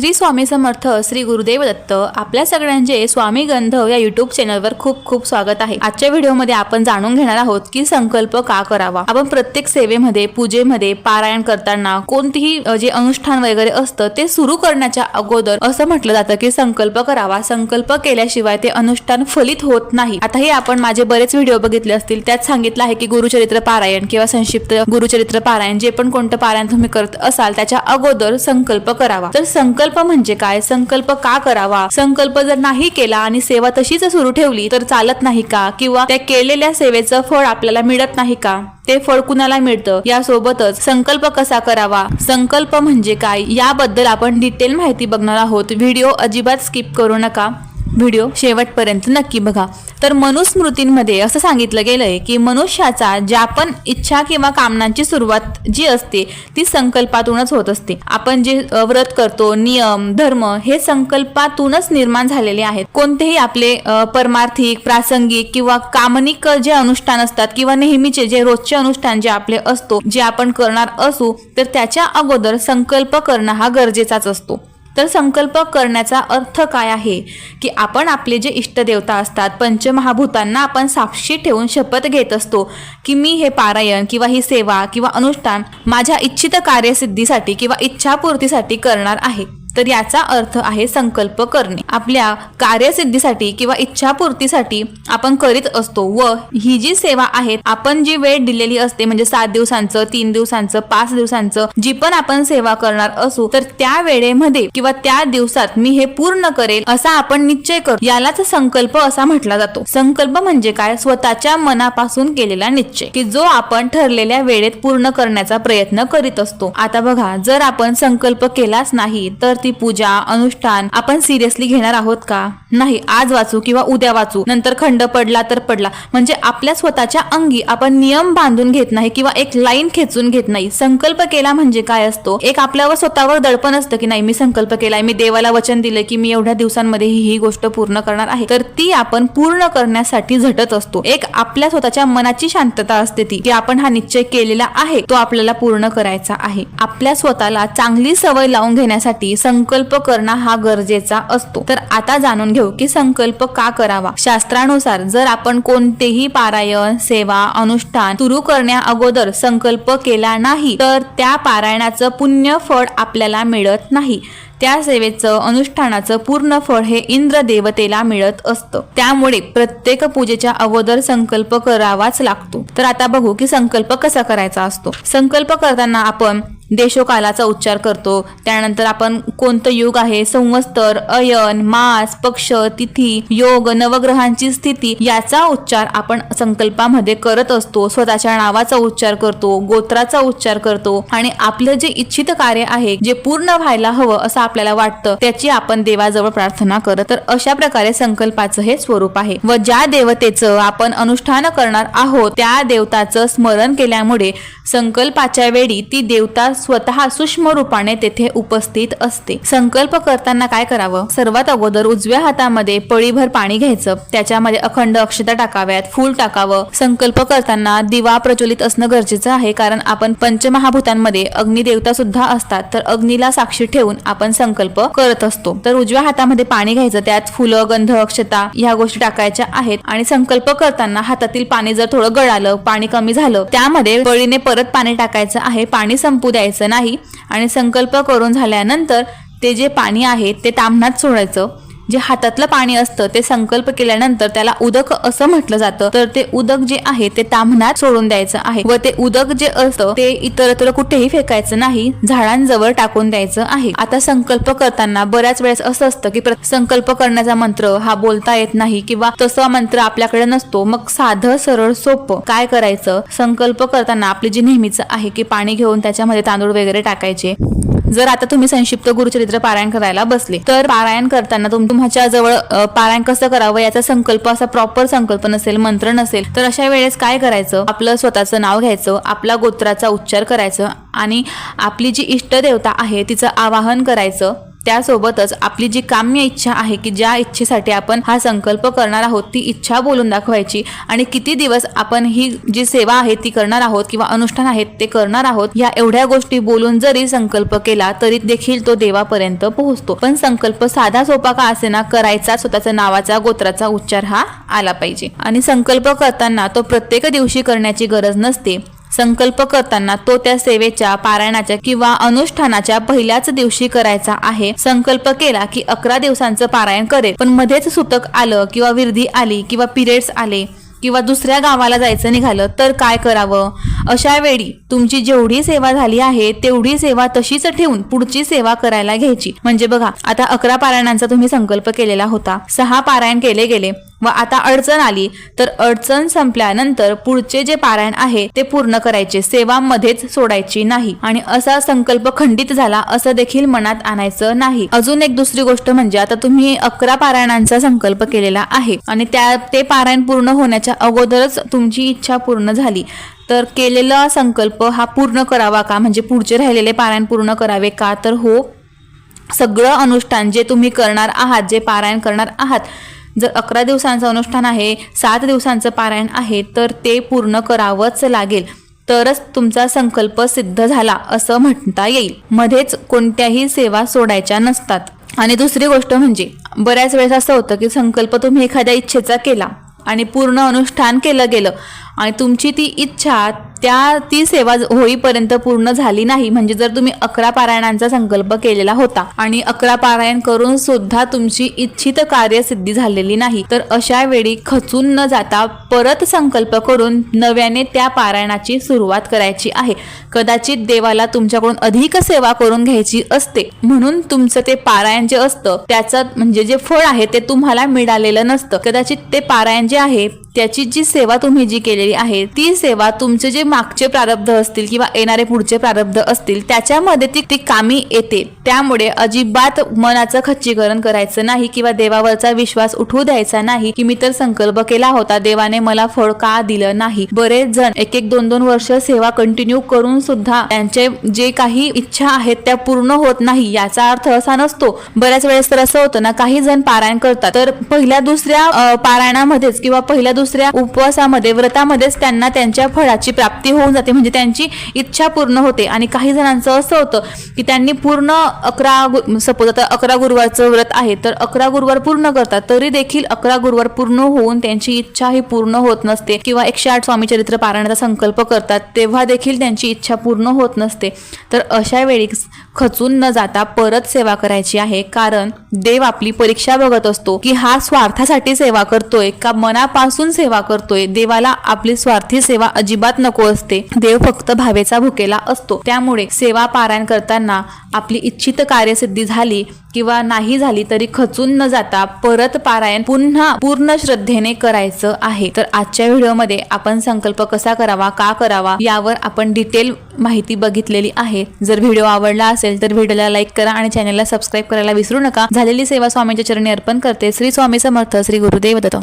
श्री स्वामी समर्थ श्री गुरुदेव दत्त आपल्या सगळ्यांचे स्वामी गंधव या युट्यूब चॅनलवर खूप खूप स्वागत आहे. आजच्या व्हिडिओमध्ये आपण जाणून घेणार आहोत की संकल्प का करावा? आपण प्रत्येक सेवेमध्ये पूजेमध्ये पारायण करताना कोणतीही जे अनुष्ठान वगैरे असतं ते सुरू करण्याच्या अगोदर असं म्हटलं जातं की संकल्प करावा. संकल्प केल्याशिवाय ते अनुष्ठान फलित होत नाही. आता हे आपण माझे बरेच व्हिडिओ बघितले असतील त्यात सांगितलं आहे की गुरुचरित्र पारायण किंवा संक्षिप्त गुरुचरित्र पारायण जे पण कोणतं पारायण तुम्ही करत असाल त्याच्या अगोदर संकल्प करावा. तर संकल्प म्हणजे काय? संकल्प का करावा? संकल्प जर नाही केला आणि सेवा तशीच सुरू ठेवली तर चालत नाही का? किंवा त्या केलेल्या सेवेचं फळ आपल्याला मिळत नाही का? ते फळ कुणाला मिळतं? यासोबतच संकल्प कसा करावा? संकल्प म्हणजे काय? याबद्दल आपण डिटेल माहिती बघणार आहोत. व्हिडिओ अजिबात स्किप करू नका. व्हिडिओ शेवटपर्यंत नक्की बघा. तर मनुस्मृतींमध्ये असं सांगितलं गेलंय की मनुष्याचा ज्या पण इच्छा किंवा कामनांची सुरुवात जी असते ती संकल्पातूनच होत असते. आपण जे व्रत करतो नियम धर्म हे संकल्पातूनच निर्माण झालेले आहेत. कोणतेही आपले परमार्थिक प्रासंगिक किंवा कामनिक जे अनुष्ठान असतात किंवा नेहमीचे जे रोजचे अनुष्ठान जे आपले असतो जे आपण करणार असू तर त्याच्या अगोदर संकल्प करणं हा गरजेचाच असतो. तर संकल्प करण्याचा अर्थ काय आहे? की आपण आपले जे इष्टदेवता असतात पंचमहाभूतांना आपण साक्षी ठेवून शपथ घेत असतो की मी हे पारायण किंवा ही सेवा किंवा अनुष्ठान माझ्या इच्छित कार्यसिद्धीसाठी किंवा इच्छापूर्तीसाठी करणार आहे. तर याचा अर्थ आहे संकल्प करणे. आपल्या कार्यसिद्धीसाठी किंवा इच्छापूर्तीसाठी आपण करीत असतो व ही जी सेवा आहे आपण जी वेळ दिलेली असते म्हणजे सात दिवसांचं तीन दिवसांचं पाच दिवसांचं जी पण आपण सेवा करणार असू तर त्या वेळेमध्ये किंवा त्या दिवसात मी हे पूर्ण करेल असा आपण निश्चय करतो. यालाच संकल्प असा म्हटला जातो. संकल्प म्हणजे काय? स्वतःच्या मनापासून केलेला निश्चय की जो आपण ठरलेल्या वेळेत पूर्ण करण्याचा प्रयत्न करीत असतो. आता बघा जर आपण संकल्प केलाच नाही तर ती पूजा अनुष्ठान आपण सिरियसली घेणार आहोत का? नाही आज वाचू किंवा उद्या वाचू नंतर खंड पडला तर पडला. म्हणजे आपल्या स्वतःच्या अंगी आपण नियम बांधून घेत नाही किंवा एक लाईन खेचून घेत नाही. संकल्प केला म्हणजे काय असतो? एक आपल्यावर स्वतःवर दडपण असतं की नाही मी संकल्प केलाय मी देवाला वचन दिलं की मी एवढ्या दिवसांमध्ये ही ही गोष्ट पूर्ण करणार आहे. तर ती आपण पूर्ण करण्यासाठी झटत असतो. एक आपल्या स्वतःच्या मनाची शांतता असते ती की आपण हा निश्चय केलेला आहे तो आपल्याला पूर्ण करायचा आहे. आपल्या स्वतःला चांगली सवय लावून घेण्यासाठी संकल्प करणं हा गरजेचा असतो. तर आता जाणून घेऊ की संकल्प का करावा? शास्त्रानुसार जर आपण कोणतेही पारायण सेवा अनुष्ठान सुरू करण्या अगोदर संकल्प केला नाही तर त्या पारायणाचं पुण्य फळ आपल्याला मिळत नाही. त्या सेवेचं अनुष्ठानाचं पूर्ण फळ हे इंद्र देवतेला मिळत असतं. त्यामुळे प्रत्येक पूजेच्या अगोदर संकल्प करावाच लागतो. तर आता बघू की संकल्प कसा करायचा असतो. संकल्प करताना आपण देशोकालाचा उच्चार करतो. त्यानंतर आपण कोणतं युग आहे? संवस्तर अयन मास पक्ष तिथी योग नवग्रहांची स्थिती याचा उच्चार आपण संकल्पामध्ये करत असतो. स्वतःच्या नावाचा उच्चार करतो गोत्राचा उच्चार करतो आणि आपलं जे इच्छित कार्य आहे जे पूर्ण व्हायला हवं असं आपल्याला वाटतं त्याची आपण देवाजवळ प्रार्थना करत तर अशा प्रकारे संकल्पाचं हे स्वरूप आहे. व ज्या देवतेचं आपण अनुष्ठान करणार आहोत त्या देवताचं स्मरण केल्यामुळे संकल्पाच्या वेळी ती देवता स्वतः सूक्ष्म रूपाने तेथे उपस्थित असते. संकल्प करताना काय करावं? सर्वात अगोदर उजव्या हातामध्ये पळीभर पाणी घ्यायचं. त्याच्यामध्ये अखंड अक्षता टाकाव्यात. फूल टाकावं. संकल्प करताना दिवा प्रज्वलित असणं गरजेचं आहे. कारण आपण पंचमहाभूतांमध्ये अग्निदेवता सुद्धा असतात. तर अग्नीला साक्षी ठेवून आपण संकल्प करत असतो. तर उजव्या हातामध्ये पाणी घ्यायचं. त्यात फुलं गंध अक्षता ह्या गोष्टी टाकायच्या आहेत. आणि संकल्प करताना हातातील पाणी जर थोडं गळालं पाणी कमी झालं त्यामध्ये बळीने परत पाणी टाकायचं आहे. पाणी संपू द्यायचं नाही. आणि संकल्प करून झाल्यानंतर ते जे पाणी आहे ते तांबणात सोडायचं. जे हातातलं पाणी असतं ते संकल्प केल्यानंतर त्याला उदक असं म्हटलं जातं. तर ते उदक जे आहे ते ताम्हणात सोडून द्यायचं आहे. व ते उदक जे असतं ते इतरत्र कुठेही फेकायचं नाही झाडांजवळ टाकून द्यायचं आहे. आता संकल्प करताना बऱ्याच वेळेस असं असतं की प्र- संकल्प करण्याचा मंत्र हा बोलता येत नाही किंवा तसा मंत्र आपल्याकडे नसतो. मग साधं सरळ सोपं काय करायचं? संकल्प करताना आपली जी नेहमीच आहे की पाणी घेऊन त्याच्यामध्ये तांदूळ वगैरे टाकायचे. जर आता तुम्ही संक्षिप्त गुरुचरित्र पारायण करायला बसले तर पारायण करताना तुमच्या जवळ पारायण कसं करावं याचा संकल्प असा प्रॉपर संकल्प नसेल मंत्र नसेल तर अशा वेळेस काय करायचं? आपलं स्वतःचं नाव घ्यायचं आपला गोत्राचा उच्चार करायचं आणि आपली जी इष्टदेवता आहे तिचं आवाहन करायचं. त्यासोबतच आपली जी काम्य इच्छा आहे की ज्या इच्छेसाठी आपण हा संकल्प करणार आहोत ती इच्छा बोलून दाखवायची. आणि किती दिवस आपण ही जी सेवा आहे ती करणार आहोत किंवा अनुष्ठान आहेत ते करणार आहोत या एवढ्या गोष्टी बोलून जरी संकल्प केला तरी देखील तो देवापर्यंत पोहोचतो. पण संकल्प साधा सोपा का असेना करायचा स्वतःचा नावाचा गोत्राचा उच्चार हा आला पाहिजे. आणि संकल्प करताना तो प्रत्येक दिवशी करण्याची गरज नसते. संकल्प करताना तो त्या सेवेच्या पारायणाच्या किंवा अनुष्ठानाच्या पहिल्याच दिवशी करायचा आहे. संकल्प केला की अकरा दिवसांचं पारायण करेल. पण मध्येच सुतक आलं किंवा विरधी आली किंवा पिरियड्स आले किंवा दुसऱ्या गावाला जायचं निघालं तर काय करावं? अशा वेळी तुमची जेवढी सेवा झाली आहे तेवढी सेवा तशीच ठेवून पुढची सेवा करायला घ्यायची. म्हणजे बघा आता अकरा पारायणांचा तुम्ही संकल्प केलेला होता. सहा पारायण केले गेले. व आता अडचण आली. तर अडचण संपल्यानंतर पुढचे जे पारायण आहे ते पूर्ण करायचे. सेवामध्येच सोडायची नाही. आणि असा संकल्प खंडित झाला असं देखील मनात आणायचं नाही. अजून एक दुसरी गोष्ट म्हणजे आता तुम्ही अकरा पारायणांचा संकल्प केलेला आहे. आणि त्या ते पारायण पूर्ण होण्याच्या अगोदरच तुमची इच्छा पूर्ण झाली. तर केलेला संकल्प हा पूर्ण करावा का? म्हणजे पुढचे राहिलेले पारायण पूर्ण करावे का? तर हो सगळं अनुष्ठान जे तुम्ही करणार आहात जे पारायण करणार आहात जर अकरा दिवसांचं अनुष्ठान आहे सात दिवसांचं पारायण आहे तर ते पूर्ण करावंच लागेल. तरच तुमचा संकल्प सिद्ध झाला असं म्हणता येईल. मध्येच कोणत्याही सेवा सोडायच्या नसतात. आणि दुसरी गोष्ट म्हणजे बऱ्याच वेळेस असं होतं की संकल्प तुम्ही एखाद्या इच्छेचा केला आणि पूर्ण अनुष्ठान केलं गेलं आणि तुमची ती इच्छा त्या ती सेवा होईपर्यंत पूर्ण झाली नाही. म्हणजे जर तुम्ही अकरा पारायणांचा संकल्प केलेला होता आणि अकरा पारायण करून सुद्धा तुमची इच्छित कार्यसिद्धी झालेली नाही तर अशा वेळी खचून न जाता परत संकल्प करून नव्याने त्या पारायणाची सुरुवात करायची आहे. कदाचित देवाला तुमच्याकडून अधिक सेवा करून घ्यायची असते. म्हणून तुमचं ते पारायण जे असतं त्याचं म्हणजे जे फळ आहे ते तुम्हाला मिळालेलं नसतं. कदाचित ते पारायण जे आहे त्याची जी सेवा तुम्ही जी केलेली आहे ती सेवा तुमचे जे मागचे प्रारब्ध असतील किंवा येणारे पुढचे प्रारब्ध असतील त्याच्यामध्ये ती ती कामी येते. त्यामुळे अजिबात मनाचं खच्चीकरण करायचं नाही किंवा देवावरचा विश्वास उठू द्यायचा नाही की मी तर संकल्प केला होता देवाने मला फळ का दिलं नाही. बरेच जण एक एक दोन दोन वर्ष सेवा कंटिन्यू करून सुद्धा त्यांचे जे काही इच्छा आहेत त्या पूर्ण होत नाही याचा अर्थ असा नसतो. बऱ्याच वेळेस तर असं होतं ना काही जण पारायण करतात. तर पहिल्या दुसऱ्या पारायणामध्येच किंवा पहिल्या दुसऱ्या उपवासामध्ये व्रतामध्येच त्यांना त्यांच्या फळाची प्राप्ती होऊन जाते म्हणजे त्यांची इच्छा पूर्ण होते. आणि काही जणांचं असं होतं की त्यांनी पूर्ण अकरा सपोज आता अकरा गुरुवारचं व्रत आहे तर अकरा गुरुवार पूर्ण करतात. तरी देखील अकरा गुरुवार पूर्ण होऊन त्यांची इच्छा ही पूर्ण होत नसते. किंवा एकशे आठ स्वामी चरित्र पारायणाचा संकल्प करतात तेव्हा देखील त्यांची इच्छा पूर्ण होत नसते. तर अशा वेळी खचून न जाता परत सेवा करायची आहे. कारण देव आपली परीक्षा बघत असतो की हा स्वार्थासाठी सेवा करतोय का मनापासून सेवा करतोय. देवाला आपली स्वार्थी सेवा अजिबात नको असते. देव फक्त भावेचा भुकेला असतो. त्यामुळे सेवा पारायण करताना आपली इच्छित कार्यसिद्धी झाली किंवा नाही झाली तरी खचून न जाता परत पारायण पुन्हा पूर्ण श्रद्धेने करायचं आहे. तर आजच्या व्हिडिओमध्ये आपण संकल्प कसा करावा का करावा यावर आपण डिटेल माहिती बघितलेली आहे. जर व्हिडिओ आवडला असेल तर व्हिडिओला लाईक करा आणि चॅनलला सबस्क्राईब करायला विसरू नका. झालेली सेवा स्वामींच्या चरणी अर्पण करते. श्री स्वामी समर्थ श्री गुरुदेव दत्त.